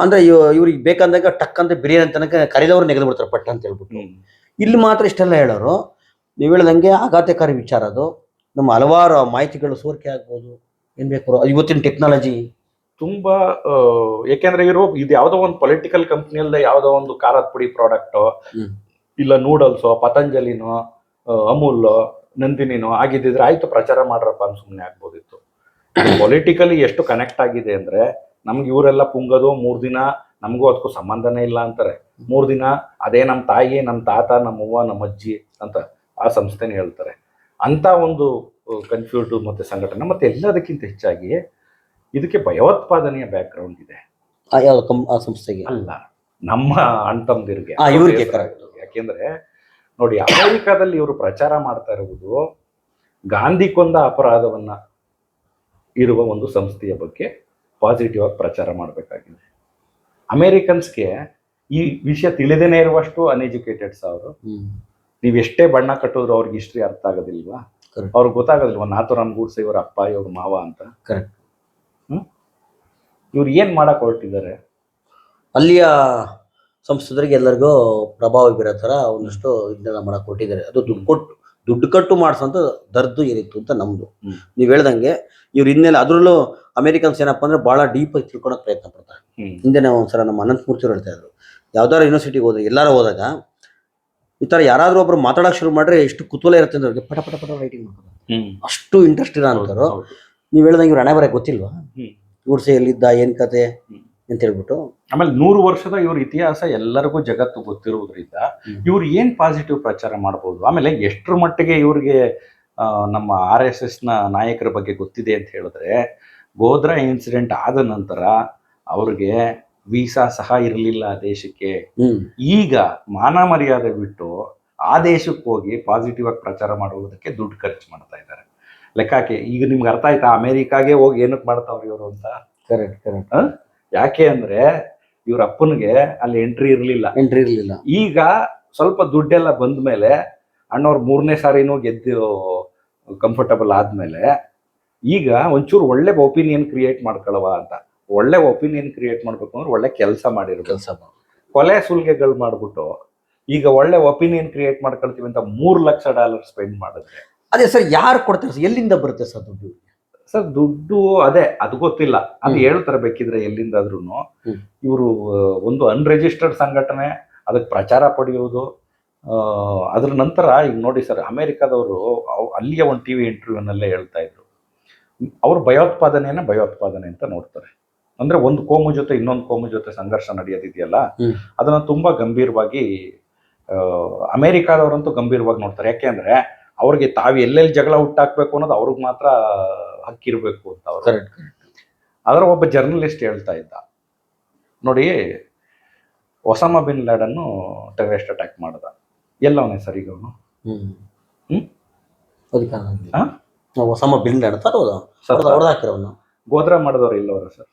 ಅಂದ್ರೆ ಇವ್- ಇವ್ರಿಗೆ ಬೇಕಂದಾಗ ಟಕ್ ಅಂತ ಬಿರಿಯಾನಿ ತನಕ ಕರೆದವ್ರು ನೆಗೆದು ಬಿಡ್ತಾರೆ ಪಟ್ಟ ಅಂತ ಹೇಳ್ಬಿಟ್ಟು. ಇಲ್ಲಿ ಮಾತ್ರ ಇಷ್ಟೆಲ್ಲ ಹೇಳೋರು ನೀವು ಹೇಳ್ದಂಗೆ ಆಘಾತಕಾರಿ ವಿಚಾರ ಅದು. ನಮ್ಮ ಹಲವಾರು ಮಾಹಿತಿಗಳು ಸೋರಿಕೆ ಆಗ್ಬೋದು. ಏನ್ ಬೇಕು ಇವತ್ತಿನ ಟೆಕ್ನಾಲಜಿ.
ತುಂಬಾ ಏಕೆಂದ್ರೆ ಯಾಕೆಂದ್ರೆ ಇವರು ಇದು ಯಾವ್ದೋ ಒಂದು ಪೊಲಿಟಿಕಲ್ ಕಂಪ್ನಿಯಲ್ಲದೆ ಯಾವ್ದೋ ಒಂದು ಖಾರದ ಪುಡಿ ಪ್ರಾಡಕ್ಟ್. ಇಲ್ಲ ನೂಡಲ್ಸೋ ಪತಂಜಲಿನೋ ಅಮೂಲ್ ನಂದಿನಿನೋ ಆಗಿದ್ದಿದ್ರೆ ಆಯ್ತು ಪ್ರಚಾರ ಮಾಡ್ರಪ್ಪ ಅಂತ ಸುಮ್ಮನೆ ಆಗ್ಬೋದಿತ್ತು. ಪೊಲಿಟಿಕಲಿ ಎಷ್ಟು ಕನೆಕ್ಟ್ ಆಗಿದೆ ಅಂದ್ರೆ ನಮ್ಗೆ ಇವರೆಲ್ಲ ಪುಂಗದು ಮೂರು ದಿನ ನಮಗೂ ಅದಕ್ಕೂ ಸಂಬಂಧನೇ ಇಲ್ಲ ಅಂತಾರೆ. ಮೂರ್ ದಿನ ಅದೇ ನಮ್ಮ ತಾಯಿ ನಮ್ಮ ತಾತ ನಮ್ಮ ಅವ್ವ ನಮ್ಮ ಅಜ್ಜಿ ಅಂತ ಆ ಸಂಸ್ಥೆನೇ ಹೇಳ್ತಾರೆ. ಅಂತ ಒಂದು ಕನ್ಫ್ಯೂಸ್ಡ್ ಮತ್ತೆ ಸಂಘಟನೆ ಮತ್ತೆ ಎಲ್ಲದಕ್ಕಿಂತ ಹೆಚ್ಚಾಗಿ ಇದಕ್ಕೆ ಭಯೋತ್ಪಾದನೆಯ ಬ್ಯಾಕ್ ಗ್ರೌಂಡ್ ಇದೆ.
ಆ ಸಂಸ್ಥೆಗೆ?
ಅಲ್ಲ ನಮ್ಮ
ಅಣ್ಣ correct.
ಯಾಕೆಂದ್ರೆ ನೋಡಿ ಅಮೆರಿಕಾದಲ್ಲಿ ಇವರು ಪ್ರಚಾರ ಮಾಡ್ತಾ ಇರುವುದು ಗಾಂಧಿ ಕೊಂದ ಅಪರಾಧವನ್ನ ಇರುವ ಒಂದು ಸಂಸ್ಥೆಯ ಬಗ್ಗೆ ಪಾಸಿಟಿವ್ ಆಗಿ ಪ್ರಚಾರ ಮಾಡಬೇಕಾಗಿದೆ. ಅಮೇರಿಕನ್ಸ್ಗೆ ಈ ವಿಷಯ ತಿಳಿದೇನೆ ಇರುವಷ್ಟು ಅನ್ಎಜುಕೇಟೆಡ್ಸ್ ಅವರು. ನೀವು ಎಷ್ಟೇ ಬಣ್ಣ ಕಟ್ಟಿದ್ರು ಅವ್ರಿಗೆ ಹಿಸ್ಟ್ರಿ ಅರ್ಥ ಆಗೋದಿಲ್ವಾ. ಅವ್ರಿಗೆ ಗೊತ್ತಾಗೋದಿಲ್ವಾ? ನಾಥುರಾಮ್ ಗೂಡ್ಸೆ ಇವ್ರ ಅಪ್ಪ ಇವ್ರ ಮಾವ ಅಂತ.
Correct
hmm? ಇವ್ರು ಏನ್ ಮಾಡಕ್ಕೆ ಹೊರಟಿದ್ದಾರೆ?
ಅಲ್ಲಿಯ ಸಂಸದರಿಗೆ ಎಲ್ಲರಿಗೂ ಪ್ರಭಾವ ಬೀರೋ ಥರ ಒಂದಷ್ಟು ಇದನ್ನೆಲ್ಲ ಮಾಡಕ್ಕೆ ಕೊಟ್ಟಿದ್ದಾರೆ. ಅದು ದುಡ್ಡು ಕೊಟ್ಟು ದುಡ್ಡು ಕಟ್ಟು ಮಾಡಿಸೋಂಥ ದರ್ದು ಏನಿತ್ತು ಅಂತ
ನಮ್ಮದು.
ನೀವು ಹೇಳ್ದಂಗೆ ಇವ್ರು ಇನ್ನೆಲ್ಲ ಅದರಲ್ಲೂ ಅಮೆರಿಕನ್ಸ್ ಏನಪ್ಪ ಅಂದ್ರೆ ಭಾಳ ಡೀಪ್ ಆಗಿ ತಿಳ್ಕೊಳಕ್ ಪ್ರಯತ್ನ ಪಡ್ತಾರೆ. ಹಿಂದೆ ನಾವು ಒಂದ್ಸಲ ನಮ್ಮ ಅನಂತಮೂರ್ತಿ ಅವ್ರು ಹೇಳ್ತಾ ಇದ್ರು. ಯಾವ್ದಾರು ಯೂನಿವರ್ಸಿಟಿಗೆ ಹೋದ್ರೆ ಎಲ್ಲಾರು ಹೋದಾಗ ಈ ತರ ಯಾರಾದ್ರೂ ಒಬ್ರು ಮಾತಾಡಕ್ ಶುರು ಮಾಡ್ರೆ ಎಷ್ಟು ಕುತೂಹಲ ಇರುತ್ತೆ ಅಂದ್ರೆ ಅವ್ರಿಗೆ ಪಟ ಪಟ ಪಟ ರೈಟಿಂಗ್
ಮಾಡ್ತಾರೆ.
ಅಷ್ಟು ಇಂಟ್ರೆಸ್ಟ್ ಇರೋ ಅಂತಾರು. ನೀವು ಹೇಳ್ದಂಗೆ ಇವ್ರು ಹಣೆ ಬರೋಕೆ ಗೊತ್ತಿಲ್ವಾ. ಗೂಡ್ಸೆ ಎಲ್ಲಿದ್ದ ಏನ್ ಕತೆ. ಅಂತ ಹೇಳ್ಬಿಟ್ಟು
ಆಮೇಲೆ ನೂರು ವರ್ಷದ ಇವ್ರ ಇತಿಹಾಸ ಎಲ್ಲರಿಗೂ ಜಗತ್ತು ಗೊತ್ತಿರುವುದರಿಂದ. ಇವ್ರು ಏನ್ ಪಾಸಿಟಿವ್ ಪ್ರಚಾರ ಮಾಡ್ಬೋದು? ಆಮೇಲೆ ಎಷ್ಟರ ಮಟ್ಟಿಗೆ ಇವ್ರಿಗೆ ನಮ್ಮ ಆರ್ ಎಸ್ ಎಸ್ನ ನ ನಾಯಕರ ಬಗ್ಗೆ ಗೊತ್ತಿದೆ ಅಂತ ಹೇಳಿದ್ರೆ ಗೋಧ್ರಾ ಇನ್ಸಿಡೆಂಟ್ ಆದ ನಂತರ ಅವ್ರಿಗೆ ವೀಸಾ ಸಹ ಇರಲಿಲ್ಲ ಆ ದೇಶಕ್ಕೆ. ಈಗ ಮಾನ ಮರ್ಯಾದೆ ಬಿಟ್ಟು ಆ ದೇಶಕ್ಕೆ ಹೋಗಿ ಪಾಸಿಟಿವ್ ಆಗಿ ಪ್ರಚಾರ ಮಾಡುವುದಕ್ಕೆ ದುಡ್ಡು ಖರ್ಚು ಮಾಡ್ತಾ ಇದ್ದಾರೆ. ಲೆಕ್ಕಾಕೆ ಈಗ ನಿಮ್ಗೆ ಅರ್ಥ ಆಯ್ತಾ? ಅಮೆರಿಕಾಗೆ ಹೋಗಿ ಏನಕ್ಕೆ ಮಾಡ್ತಾವ್ರಿ ಇವರು ಅಂತ?
ಕರೆಕ್ಟ್ ಕರೆಕ್ಟ್
ಯಾಕೆ ಅಂದ್ರೆ ಇವ್ರ ಅಪ್ಪನಿಗೆ ಅಲ್ಲಿ ಎಂಟ್ರಿ ಇರಲಿಲ್ಲ.
ಎಂಟ್ರಿ ಇರಲಿಲ್ಲ.
ಈಗ ಸ್ವಲ್ಪ ದುಡ್ಡೆಲ್ಲ ಬಂದ ಮೇಲೆ ಅಣ್ಣವ್ರು ಮೂರನೇ ಸಾರಿನೂ ಗೆದ್ದು ಕಂಫರ್ಟಬಲ್ ಆದ್ಮೇಲೆ ಈಗ ಒಂಚೂರು ಒಳ್ಳೆ ಒಪಿನಿಯನ್ ಕ್ರಿಯೇಟ್ ಮಾಡ್ಕೊಳವ ಅಂತ. ಒಳ್ಳೆ ಒಪಿನಿಯನ್ ಕ್ರಿಯೇಟ್ ಮಾಡ್ಬೇಕು ಅಂದ್ರೆ ಒಳ್ಳೆ ಕೆಲಸ ಮಾಡಿರ್ಬೇಕು.
ಕೆಲಸ
ಕೊಲೆ ಸುಲ್ಗೆಗಳು ಮಾಡ್ಬಿಟ್ಟು ಈಗ ಒಳ್ಳೆ ಒಪಿನಿಯನ್ ಕ್ರಿಯೇಟ್ ಮಾಡ್ಕೊಳ್ತೀವಿ ಅಂತ ಮೂರು ಲಕ್ಷ ಡಾಲರ್ ಸ್ಪೆಂಡ್ ಮಾಡಿದ್ರೆ.
ಅದೇ ಸರ್ ಯಾರು ಕೊಡ್ತಾರೆ ಸರ್? ಎಲ್ಲಿಂದ ಬರುತ್ತೆ ಸರ್ ದುಡ್ಡು?
ಸರ್ ದುಡ್ಡು ಅದೇ ಅದು ಗೊತ್ತಿಲ್ಲ. ಅದು. ಹೇಳ್ತಾರೆ ಬೇಕಿದ್ರೆ ಎಲ್ಲಿಂದಾದ್ರೂ. ಇವರು ಒಂದು ಅನ್ರಿಜಿಸ್ಟರ್ಡ್ ಸಂಘಟನೆ ಅದಕ್ಕೆ ಪ್ರಚಾರ ಪಡೆಯುವುದು ಆ, ಅದ್ರ ನಂತರ ಈಗ ನೋಡಿ ಸರ್ ಅಮೆರಿಕದವರು ಅಲ್ಲಿಯ ಒಂದು ಟಿವಿ ಇಂಟರ್ವ್ಯೂನಲ್ಲೇ ಹೇಳ್ತಾ ಇದ್ರು. ಅವ್ರು ಭಯೋತ್ಪಾದನೆಯನ್ನ ಭಯೋತ್ಪಾದನೆ ಅಂತ ನೋಡ್ತಾರೆ. ಅಂದ್ರೆ ಒಂದು ಕೋಮು ಜೊತೆ ಇನ್ನೊಂದು ಕೋಮು ಜೊತೆ ಸಂಘರ್ಷ ನಡೆಯೋದಿದೆಯಲ್ಲ ಅದನ್ನ ತುಂಬಾ ಗಂಭೀರವಾಗಿ ಅಮೇರಿಕಾದವರಂತೂ ಅಮೆರಿಕಾದವರಂತೂ ಗಂಭೀರವಾಗಿ ನೋಡ್ತಾರೆ. ಯಾಕೆ ಅಂದ್ರೆ ಅವ್ರಿಗೆ ತಾವು ಎಲ್ಲೆಲ್ಲಿ ಜಗಳ ಹುಟ್ಟಾಕ್ಬೇಕು ಅನ್ನೋದು ಅವ್ರಿಗೆ ಮಾತ್ರ ಹಕ್ಕಿರ್ಬೇಕು ಅಂತ ಅವರು. ಅದರ ಒಬ್ಬ ಜರ್ನಲಿಸ್ಟ್ ಹೇಳ್ತಾ ಇದ್ದ. ನೋಡಿ ಒಸಾಮಾ ಬಿನ್ ಲ್ಯಾಡನ್ನು ಟೆರರಿಸ್ಟ್ ಅಟ್ಯಾಕ್ ಮಾಡ್ದ. ಎಲ್ಲವನೇ ಸರ್ ಈಗ ಅವನು?
ಹ್ಮ್.
ಬಿನ್
ಲ್ಯಾಡ್
ಸರ್
ನಾವು ಹೊಡೆದು ಹಾಕಿರೋನು
ಗೋದ್ರ ಮಾಡಿದವರು ಇಲ್ಲವರ ಸರ್.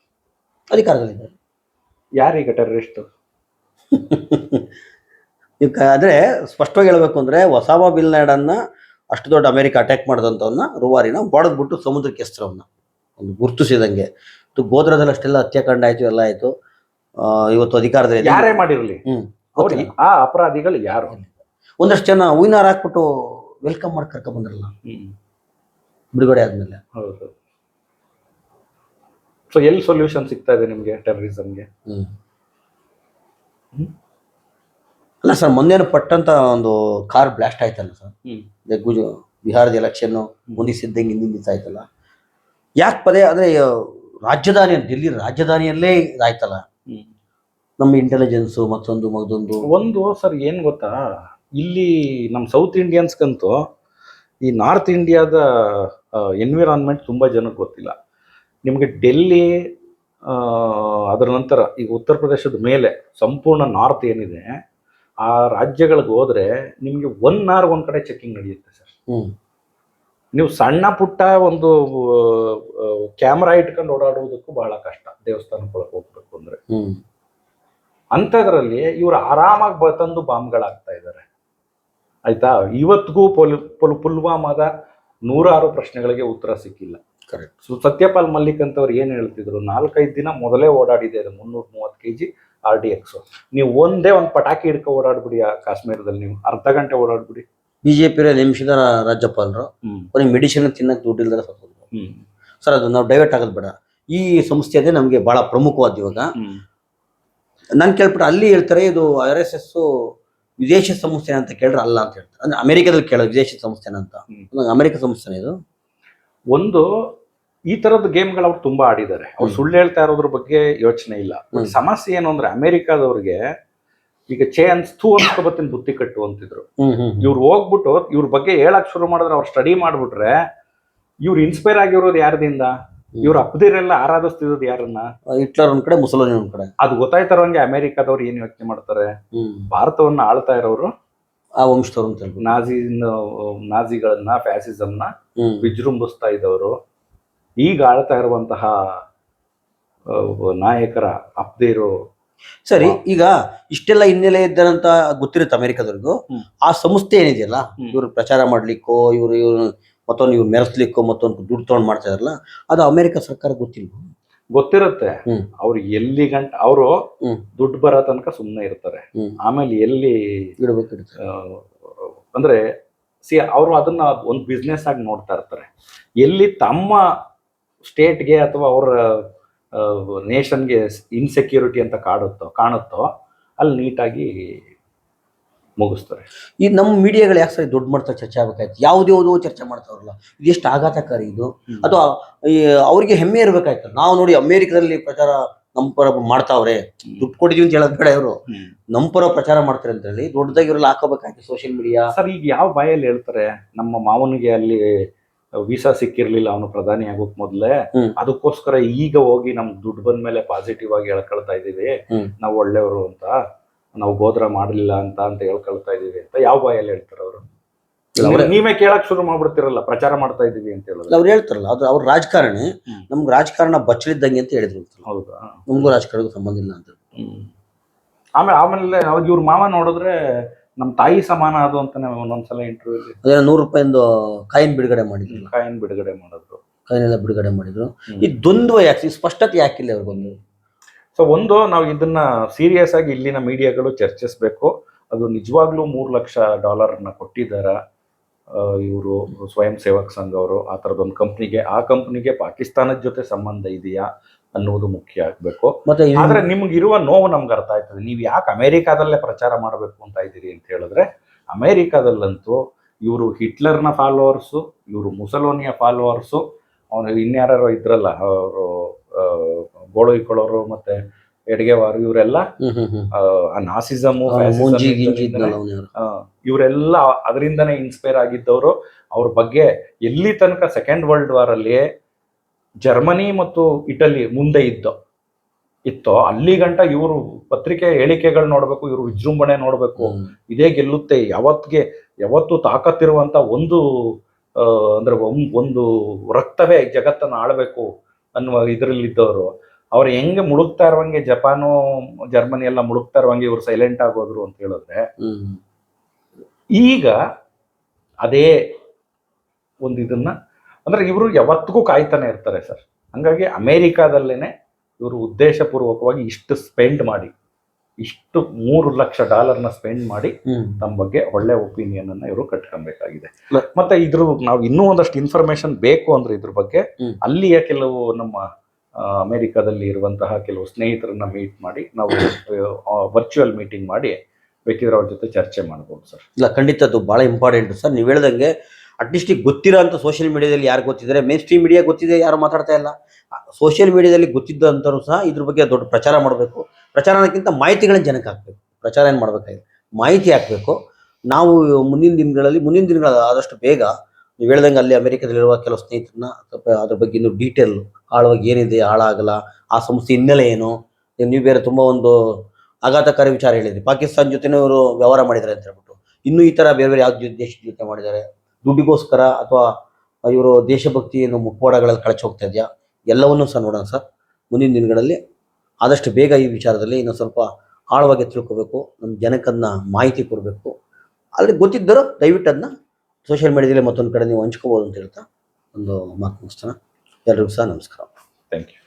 ಅಧಿಕಾರದಲ್ಲಿದ್ದಾರೆ.
ಯಾರೀಗ ಟೆರರಿಸ್ಟ್
ಈಗ ಅಂದ್ರೆ ಸ್ಪಷ್ಟವಾಗಿ ಹೇಳಬೇಕು ಅಂದ್ರೆ ಒಸಾಮ ಬಿನ್ ಲ್ಯಾಡನ್ನ ಅಷ್ಟು ದೊಡ್ಡ ಅಮೆರಿಕ ಅಟ್ಯಾಕ್ ಮಾಡಿದಂಥವನ್ನ ರುವಾರಿನ ಹೊಡೆದ್ಬಿಟ್ಟು ಸಮುದ್ರಕ್ಕೆ ಎಸ್ತ್ರವನ್ನ ಒಂದು ಗುರುತಿಸಿದಂಗೆ. ಗೋದ್ರದಲ್ಲಿ ಅಷ್ಟೆಲ್ಲ ಹತ್ಯಾಕಾಂಡ ಆಯಿತು ಎಲ್ಲ ಆಯಿತು. ಇವತ್ತು ಅಧಿಕಾರದಲ್ಲಿ
ಯಾರೇ ಮಾಡಿರಲಿ.
ಹ್ಮ್
ಆ ಅಪರಾಧಿಗಳು ಯಾರು?
ಒಂದಷ್ಟು ಜನ ಹೂವಿನಾರ ಹಾಕ್ಬಿಟ್ಟು ವೆಲ್ಕಮ್ ಮಾಡಿ ಕರ್ಕೊಂಡ್ ಬಂದ್ರಲ್ಲ.
ಹ್ಮ್.
ಬಿಡುಗಡೆ ಆದ್ಮೇಲೆ.
ಹೌದು. ಸೊ ಎಲ್ಲಿ ಸೊಲ್ಯೂಷನ್ ಸಿಗ್ತಾ ಇದೆ ನಿಮ್ಗೆ ಟೆರರಿಸಮ್ಗೆ
ಹ್ಮ್. ಅಲ್ಲ ಸರ್ ಮೊನ್ನೆನು ಪಟ್ಟಂತ ಒಂದು ಕಾರ್ ಬ್ಲಾಸ್ಟ್ ಆಯ್ತಲ್ಲ ಸರ್. ಗುಜ ಬಿಹಾರದ ಎಲೆಕ್ಷನ್ ಮುಂದಿಸಿದ್ದಂಗೆ ಹಿಂದಿನ ದಿವಸ ಆಯ್ತಲ್ಲ. ಯಾಕೆ ಪದೇ ಅಂದ್ರೆ ರಾಜಧಾನಿ ಡೆಲ್ಲಿ ರಾಜಧಾನಿಯಲ್ಲೇ ಇದಾಯ್ತಲ್ಲ. ನಮ್ಮ ಇಂಟೆಲಿಜೆನ್ಸ್ ಮತ್ತೊಂದು ಮಗದೊಂದು
ಒಂದು ಸರ್ ಏನ್ ಗೊತ್ತಾ? ಇಲ್ಲಿ ನಮ್ಮ ಸೌತ್ ಇಂಡಿಯನ್ಸ್ಗಂತೂ ಈ ನಾರ್ತ್ ಇಂಡಿಯಾದ ಎನ್ವಿರಾನ್ಮೆಂಟ್ ತುಂಬಾ ಜನಕ್ಕೆ ಗೊತ್ತಿಲ್ಲ. ನಿಮಗೆ ಡೆಲ್ಲಿ ಅದರ ನಂತರ ಈಗ ಉತ್ತರ ಪ್ರದೇಶದ ಮೇಲೆ ಸಂಪೂರ್ಣ ನಾರ್ತ್ ಏನಿದೆ ಆ ರಾಜ್ಯಗಳಿಗೆ ಹೋದ್ರೆ ನಿಮಗೆ ಒನ್ ಅವರ್ ಒಂದ್ ಕಡೆ ಚೆಕಿಂಗ್ ನಡೆಯುತ್ತೆ ಸರ್ ನೀವು ಸಣ್ಣ ಪುಟ್ಟ ಒಂದು ಕ್ಯಾಮ್ರಾ ಇಟ್ಕೊಂಡು ಓಡಾಡುವುದಕ್ಕೂ ಬಹಳ ಕಷ್ಟ. ದೇವಸ್ಥಾನಕ್ಕೊಳಗೆ ಹೋಗ್ಬೇಕು ಅಂದ್ರೆ. ಅಂಥದ್ರಲ್ಲಿ ಇವ್ರು ಆರಾಮಾಗಿ ಬ ತಂದು ಬಾಂಬ್ಗಳಾಗ್ತಾ ಇದ್ದಾರೆ ಆಯ್ತಾ? ಇವತ್ತಿಗೂ ಪೊಲ್ ಪುಲ್ ಪುಲ್ವಾಮಾದ ನೂರಾರು ಪ್ರಶ್ನೆಗಳಿಗೆ ಉತ್ತರ ಸಿಕ್ಕಿಲ್ಲ.
ಕರೆಕ್ಟ್
ಸೊ ಸತ್ಯಪಾಲ್ ಮಲ್ಲಿಕ್ ಅಂತವ್ರು ಏನ್ ಹೇಳ್ತಿದ್ರು? ನಾಲ್ಕೈದು ದಿನ ಮೊದಲೇ ಓಡಾಡಿದೆ ಅದು ಮುನ್ನೂರ ಮೂವತ್ತು K G R D X ನೀವು ಒಂದೇ ಒಂದು ಪಟಾಕಿ ಹಿಡ್ಕೊ ಓಡಾಡ್ಬಿಡಿ ಆ ಕಾಶ್ಮೀರದಲ್ಲಿ ನೀವು ಅರ್ಧ ಗಂಟೆ ಓಡಾಡ್ಬಿಡಿ.
ಬಿಜೆಪಿ ನಿಮಿಷದ ರಾಜ್ಯಪಾಲರು ಅವ್ರಿಗೆ ಮೆಡಿಸಿನ್ ತಿನ್ನಕ್ಕೆ ದುಡ್ಡು ಇಲ್ದರೆ ಸತ್ತೋದ್ರು ಸರ್ ಅದು ನಾವು ಡೈವರ್ಟ್ ಆಗೋದು ಬೇಡ. ಈ ಸಂಸ್ಥೆ ಅದೇ ನಮಗೆ ಬಹಳ ಪ್ರಮುಖವಾದ ಇವಾಗ. ನಾನು ಕೇಳ್ಬಿಟ್ಟು ಅಲ್ಲಿ ಹೇಳ್ತಾರೆ ಇದು ಆರ್ ಎಸ್ ಎಸ್ ವಿದೇಶಿ ಸಂಸ್ಥೆ ಅಂತ ಕೇಳಿದ್ರೆ ಅಲ್ಲ ಅಂತ ಹೇಳ್ತಾರೆ. ಅಂದ್ರೆ ಅಮೆರಿಕದಲ್ಲಿ ಕೇಳೋದು ವಿದೇಶಿ ಸಂಸ್ಥೆನ ಅಂತ. ಅಮೆರಿಕ ಸಂಸ್ಥೆನೇ ಇದು?
ಒಂದು ಈ ತರದ ಗೇಮ್ಗಳು ಅವ್ರು ತುಂಬಾ ಆಡಿದ್ದಾರೆ. ಅವ್ರು ಸುಳ್ಳು ಹೇಳ್ತಾ ಇರೋದ್ರ ಬಗ್ಗೆ ಯೋಚನೆ ಇಲ್ಲ. ಸಮಸ್ಯೆ ಏನು ಅಂದ್ರೆ ಅಮೆರಿಕಾದವ್ರಿಗೆ ಈಗ ಚೇ ಅನ್ಸ್ತು ಅನ್ಸ್ಕೊಬತ್ತಿನ ಬುತ್ತಿ ಕಟ್ಟು ಅಂತಿದ್ರು. ಇವ್ರು ಹೋಗ್ಬಿಟ್ಟು ಇವ್ರ ಬಗ್ಗೆ ಹೇಳಕ್ ಶುರು ಮಾಡಿದ್ರೆ ಅವ್ರು ಸ್ಟಡಿ ಮಾಡ್ಬಿಟ್ರೆ ಇವ್ರು ಇನ್ಸ್ಪೈರ್ ಆಗಿರೋದು ಯಾರದಿಂದ? ಇವ್ರ ಅಪ್ಪದಿರೆಲ್ಲ ಆರಾಧಿಸ್ತಿರೋದು ಯಾರನ್ನ?
ಹಿಟ್ಲರ್ ಒಂದ್ ಕಡೆ ಮುಸೋಲಿನಿ ಒಂದ್ ಕಡೆ.
ಅದು ಗೊತ್ತಾಯ್ತಾರಂಗೆ ಅಮೆರಿಕಾದವ್ರು ಏನ್ ಯೋಚನೆ ಮಾಡ್ತಾರೆ? ಭಾರತವನ್ನ ಆಳ್ತಾ ಇರೋರು?
ಆ ವಂಶದವ್ರು ಅಂತ
ನಾಜಿ ನಾಜಿಗಳನ್ನ ಫ್ಯಾಸಿಸಮ್ನ ವಿಜೃಂಭಿಸ್ತಾ ಇದ್ದವರು. ಈಗ ಆಳ್ತಾ ಇರುವಂತಹ ನಾಯಕರ ನಾಯಕರ ಇರೋ
ಸರಿ ಈಗ ಇಷ್ಟೆಲ್ಲ ಹಿನ್ನೆಲೆ ಇದ್ದಾರಂತ ಗೊತ್ತಿರುತ್ತೆ ಅಮೆರಿಕದವ್ರಿಗೂ. ಆ ಸಂಸ್ಥೆ ಏನಿದೆಯಲ್ಲ. ಇವ್ರು ಪ್ರಚಾರ ಮಾಡ್ಲಿಕ್ಕೋ ಇವ್ರು ಇವ್ರು ಮತ್ತೊಂದು ಇವ್ರು ಮೆರೆಸ್ಲಿಕ್ಕೋ ಮತ್ತೊಂದು ದುಡ್ಡು ತಗೊಂಡ್ ಮಾಡ್ತಾ ಇದಾರಲ್ಲ ಅದು ಅಮೆರಿಕ ಸರ್ಕಾರ ಗೊತ್ತಿಲ್ಲ
ಗೊತ್ತಿರುತ್ತೆ. ಅವ್ರು ಎಲ್ಲಿ ಗಂಟ ಅವರು. ದುಡ್ಡು ಬರೋ ತನಕ ಸುಮ್ಮನೆ ಇರ್ತಾರೆ. ಆಮೇಲೆ ಎಲ್ಲಿ
ಇಡಬೇಕು
ಅಂದ್ರೆ ಸಿ ಅವರು ಅದನ್ನ ಒಂದು ಬಿಸ್ನೆಸ್ ಆಗಿ ನೋಡ್ತಾ ಇರ್ತಾರೆ. ಎಲ್ಲಿ ತಮ್ಮ ಸ್ಟೇಟ್ಗೆ ಅಥವಾ ಅವರ ನೇಷನ್ಗೆ ಇನ್ಸೆಕ್ಯೂರಿಟಿ ಅಂತ ಕಾಡುತ್ತೋ ಕಾಣುತ್ತೋ ಅಲ್ಲಿ ನೀಟಾಗಿ ಮುಗಿಸ್ತಾರೆ.
ಈ ನಮ್ಮ ಮೀಡಿಯಾಗಳು ಯಾಕೆ ಸರಿ ದೊಡ್ಡ ಮಟ್ಟ ಚರ್ಚೆ ಆಗ್ಬೇಕಾಯ್ತು? ಯಾವ್ದ್ಯಾವ್ದೋ ಚರ್ಚೆ ಮಾಡ್ತಾವ್ರಲ್ಲ. ಇದೆಷ್ಟು ಆಘಾತಕಾರಿ ಇದು? ಅಥವಾ ಅವ್ರಿಗೆ ಹೆಮ್ಮೆ ಇರಬೇಕಾಯ್ತು. ನಾವು ನೋಡಿ ಅಮೇರಿಕದಲ್ಲಿ ಪ್ರಚಾರ ನಮ್ಮ ಪರ ಮಾಡ್ತಾವ್ರೆ. ದುಡ್ಡು ಕೊಟ್ಟಿದೀವಿ ಅಂತ ಹೇಳೋದ್ ಬೇಡ ಇವರು. ನಮ್ಮ ಪರ ಪ್ರಚಾರ ಮಾಡ್ತಾರೆ ಅಂತ ಹೇಳಿ ದೊಡ್ಡದಾಗಿ ಇವರಲ್ಲಿ ಹಾಕೋಬೇಕಾಯ್ತು ಸೋಷಿಯಲ್ ಮೀಡಿಯಾ.
ಸರ್ ಈಗ ಯಾವ ಬಾಯಲ್ಲಿ ಹೇಳ್ತಾರೆ? ನಮ್ಮ ಮಾವನಿಗೆ ಅಲ್ಲಿ ವೀಸಾ ಸಿಕ್ಕಿರ್ಲಿಲ್ಲ ಅವನು ಪ್ರಧಾನಿ ಆಗೋಕ್ ಮೊದ್ಲೇ. ಅದಕ್ಕೋಸ್ಕರ ಈಗ ಹೋಗಿ ನಮ್ ದುಡ್ಡು ಬಂದ್ಮೇಲೆ ಪಾಸಿಟಿವ್ ಆಗಿ ಹೇಳ್ಕೊಳ್ತಾ ಇದೀವಿ. ನಾವು ಒಳ್ಳೆಯವರು ಅಂತ ನಾವು ಗೋದ್ರ ಮಾಡ್ಲಿಲ್ಲ ಅಂತ ಅಂತ ಹೇಳ್ಕೊಳ್ತಾ ಇದೀವಿ ಅಂತ ಯಾವ ಬಾಯಲ್ಲಿ ಹೇಳ್ತಾರೆ ಅವರು? ನೀವೇ ಕೇಳಕ್ ಶುರು ಮಾಡ್ಬಿಡ್ತಿರಲ್ಲ ಪ್ರಚಾರ ಮಾಡ್ತಾ ಇದೀವಿ ಅಂತ ಹೇಳಿದ್ರೆ.
ಅವ್ರು ಹೇಳ್ತಾರಲ್ಲ ಅದು ಅವ್ರ ರಾಜಕಾರಣಿ. ನಮ್ಗೆ ರಾಜಕಾರಣ ಬಚ್ಚಲಿದ್ದಂಗೆ ಅಂತ ಹೇಳಿದ್ರು
ಹೌದಾ?
ನಮಗೂ ರಾಜಕಾರಣಕ್ಕೂ ಸಂಬಂಧ ಇಲ್ಲ ಅಂತ.
ಆಮೇಲೆ ಆಮೇಲೆ ಅವಾಗ ಇವ್ರ ಮಾವ ನೋಡಿದ್ರೆ ನಮ್ ತಾಯಿ ಸಮಾನ ಅದು ಅಂತಾನೆ ಒಂದೊಂದ್ಸಲ ಇಂಟರ್ವ್ಯೂ
ಅದೇ ನೂರು ರೂಪಾಯಿಂದು ಕಾಯಿನ್ ಬಿಡುಗಡೆ ಮಾಡಿದ್ರು.
ಕಾಯಿನ್ ಬಿಡುಗಡೆ ಮಾಡಿದ್ರು.
ಕಾಯಿನೆಲ್ಲ ಬಿಡುಗಡೆ ಮಾಡಿದ್ರು. ಈ ದ್ವಂದ್ವ ಯಾಕೆ ಈ ಸ್ಪಷ್ಟತೆ ಯಾಕಿಲ್ಲ ಅವ್ರಿಗೊಂದು
ಸೊ ಒಂದು ನಾವು ಇದನ್ನ ಸೀರಿಯಸ್ ಆಗಿ ಇಲ್ಲಿನ ಮೀಡಿಯಾಗಳು ಚರ್ಚಿಸಬೇಕು. ಅದು ನಿಜವಾಗ್ಲೂ ಮೂರು ಲಕ್ಷ ಡಾಲರ್ ಅನ್ನ ಕೊಟ್ಟಿದ್ದಾರ ಇವರು ಸ್ವಯಂ ಸೇವಕ್ ಸಂಘ ಅವರು ಆ ಥರದೊಂದು ಕಂಪ್ನಿಗೆ ಆ ಕಂಪ್ನಿಗೆ ಪಾಕಿಸ್ತಾನದ ಜೊತೆ ಸಂಬಂಧ ಇದೆಯಾ? ಅನ್ನೋದು ಮುಖ್ಯ ಆಗ್ಬೇಕು.
ಮತ್ತೆ
ಆದ್ರೆ ನಿಮ್ಗೆ ಇರುವ ನೋವು ನಮ್ಗೆ ಅರ್ಥ ಆಯ್ತದೆ. ನೀವು ಯಾಕೆ ಅಮೆರಿಕಾದಲ್ಲೇ ಪ್ರಚಾರ ಮಾಡಬೇಕು ಅಂತ ಇದ್ದೀರಿ ಅಂತ ಹೇಳಿದ್ರೆ ಅಮೆರಿಕಾದಲ್ಲಂತೂ ಇವರು ಹಿಟ್ಲರ್ನ ಫಾಲೋವರ್ಸು ಇವರು ಮುಸಲೋನಿಯ ಫಾಲೋವರ್ಸು ಅವನು ಇನ್ಯಾರೋ ಇದ್ರಲ್ಲ ಅವರು ಗೋಳುಕೊಳ್ಳೋರು ಮತ್ತೆ ಎಡಗೆವಾರು ಇವರೆಲ್ಲ ನಾಸಿಸಮು? ಇವರೆಲ್ಲ ಅದರಿಂದನೇ ಇನ್ಸ್ಪೈರ್ ಆಗಿದ್ದವರು. ಅವ್ರ ಬಗ್ಗೆ ಎಲ್ಲಿ ತನಕ ಸೆಕೆಂಡ್ ವರ್ಲ್ಡ್ ವಾರ್ ಅಲ್ಲಿ ಜರ್ಮನಿ ಮತ್ತು ಇಟಲಿ ಮುಂದೆ ಇದ್ದ. ಇತ್ತೋ. ಅಲ್ಲಿ ಗಂಟ ಇವರು ಪತ್ರಿಕೆ ಹೇಳಿಕೆಗಳು ನೋಡಬೇಕು ಇವರು ವಿಜೃಂಭಣೆ ನೋಡಬೇಕು. ಇದೇ ಗೆಲ್ಲುತ್ತೆ. ಯಾವತ್ತಿಗೆ ಯಾವತ್ತು ತಾಕತ್ತಿರುವಂತ ಒಂದು ಅಂದ್ರೆ ಒಂದು ರಕ್ತವೇ ಜಗತ್ತನ್ನು ಆಳ್ಬೇಕು ಅನ್ನುವ ಇದರಲ್ಲಿದ್ದವರು. ಅವ್ರು ಹೆಂಗೆ ಮುಳುಗ್ತಾ ಇರುವಂಗೆ ಜಪಾನು ಜರ್ಮನಿ ಎಲ್ಲ ಮುಳುಗ್ತಾ ಇರುವಂಗೆ ಇವರು ಸೈಲೆಂಟ್ ಆಗೋದ್ರು ಅಂತ ಹೇಳಿದ್ರೆ ಈಗ ಅದೇ ಒಂದು ಇದನ್ನ ಅಂದ್ರೆ ಇವರು ಯಾವತ್ತಿಗೂ ಕಾಯ್ತಾನೆ ಇರ್ತಾರೆ ಸರ್. ಹಂಗಾಗಿ ಅಮೇರಿಕಾದಲ್ಲೇನೆ ಇವರು ಉದ್ದೇಶಪೂರ್ವಕವಾಗಿ ಇಷ್ಟು ಸ್ಪೆಂಡ್ ಮಾಡಿ ಇಷ್ಟು ಮೂರು ಲಕ್ಷ ಡಾಲರ್ನ ಸ್ಪೆಂಡ್ ಮಾಡಿ
ತಮ್ಮ
ನಮ್ಮ ಬಗ್ಗೆ ಒಳ್ಳೆ ಒಪಿನಿಯನ್ ಅನ್ನ ಇವರು ಕಟ್ಕೊಬೇಕಾಗಿದೆ. ಮತ್ತೆ ಇದ್ರ ನಾವು ಇನ್ನೂ ಒಂದಷ್ಟು ಇನ್ಫಾರ್ಮೇಶನ್ ಬೇಕು ಅಂದ್ರೆ ಇದ್ರ ಬಗ್ಗೆ. ಅಲ್ಲಿಯ ಕೆಲವು ನಮ್ಮ ಅಮೆರಿಕಾದಲ್ಲಿ ಇರುವಂತಹ ಕೆಲವು ಸ್ನೇಹಿತರನ್ನ ಮೀಟ್ ಮಾಡಿ ನಾವು ವರ್ಚುವಲ್ ಮೀಟಿಂಗ್ ಮಾಡಿ ಬೇಕಿದ್ರೆ ಅವ್ರ ಜೊತೆ ಚರ್ಚೆ ಮಾಡ್ಬೋದು ಸರ್.
ಇಲ್ಲ ಖಂಡಿತ ಅದು ಬಹಳ ಇಂಪಾರ್ಟೆಂಟ್ ಸರ್. ನೀವು ಹೇಳ್ದಂಗೆ ಅಟ್ಲೀಸ್ಟ್ ಈಗ ಗೊತ್ತಿರೋ ಅಂತ ಸೋಷಿಯಲ್ ಮೀಡಿಯಾದಲ್ಲಿ ಯಾರು ಗೊತ್ತಿದ್ದಾರೆ? ಮೇನ್ ಸ್ಟ್ರೀಮ್ ಮೀಡಿಯಾ ಗೊತ್ತಿದೆ, ಯಾರು ಮಾತಾಡ್ತಾ ಇಲ್ಲ. ಸೋಷಿಯಲ್ ಮೀಡಿಯಾದಲ್ಲಿ ಗೊತ್ತಿದ್ದಂಥವ್ರು ಸಹ ಇದ್ರ ಬಗ್ಗೆ ದೊಡ್ಡ ಪ್ರಚಾರ ಮಾಡಬೇಕು. ಪ್ರಚಾರಕ್ಕಿಂತ ಮಾಹಿತಿಗಳನ್ನ ಜನಕ್ಕೆ ಹಾಕಬೇಕು. ಪ್ರಚಾರ ಏನು ಮಾಡಬೇಕಾಗಿದೆ ಮಾಹಿತಿ ಹಾಕಬೇಕು. ನಾವು ಮುಂದಿನ ದಿನಗಳಲ್ಲಿ, ಮುಂದಿನ ದಿನಗಳ ಆದಷ್ಟು ಬೇಗ ನೀವು ಹೇಳ್ದಂಗೆ ಅಲ್ಲಿ ಅಮೆರಿಕದಲ್ಲಿರುವ ಕೆಲವು ಸ್ನೇಹಿತರನ್ನ ಅದ್ರ ಬಗ್ಗೆ ಇನ್ನೂ ಡೀಟೇಲ್ ಆಳವಾಗಿ ಏನಿದೆ, ಹಾಳಾಗಲ್ಲ, ಆ ಸಂಸ್ಥೆ ಹಿನ್ನೆಲೆ ಏನು? ನೀವು ಬೇರೆ ತುಂಬ ಒಂದು ಆಘಾತಕಾರಿ ವಿಚಾರ ಹೇಳಿದ್ರಿ. ಪಾಕಿಸ್ತಾನ ಜೊತೆನೂ ಇವರು ವ್ಯವಹಾರ ಮಾಡಿದ್ದಾರೆ ಅಂತ ಹೇಳ್ಬಿಟ್ಟು. ಇನ್ನೂ ಈ ಥರ ಬೇರೆ ಬೇರೆ ಯಾವ ದೇಶದ ಜೊತೆ ಮಾಡಿದ್ದಾರೆ? ದುಡ್ಡಿಗೋಸ್ಕರ ಅಥವಾ ಇವರು ದೇಶಭಕ್ತಿ ಏನು ಮುಖವಾಡಗಳಲ್ಲಿ ಕಳಚಿ ಹೋಗ್ತಾ ಇದೆಯಾ? ಎಲ್ಲವನ್ನೂ ಸಹ ನೋಡೋಣ ಸರ್. ಮುಂದಿನ ದಿನಗಳಲ್ಲಿ ಆದಷ್ಟು ಬೇಗ ಈ ವಿಚಾರದಲ್ಲಿ ಇನ್ನೊಂದು ಸ್ವಲ್ಪ ಆಳವಾಗಿ ತಿಳ್ಕೋಬೇಕು, ನಮ್ಮ ಜನಕ್ಕನ್ನ ಮಾಹಿತಿ ಕೊಡಬೇಕು. ಅಲ್ಲಿ ಗೊತ್ತಿದ್ದರು ದಯವಿಟ್ಟು ಅದನ್ನ ಸೋಷಿಯಲ್ ಮೀಡಿಯಾದಲ್ಲಿ ಮತ್ತೊಂದು ಕಡೆ ನೀವು ಹಂಚ್ಕೋಬೋದು ಅಂತ ಹೇಳ್ತಾ ಒಂದು ಮಾತು ಮುಗಿಸ್ತಾನೆ. ಎಲ್ರಿಗೂ ಸಹ ನಮಸ್ಕಾರ.
Thank you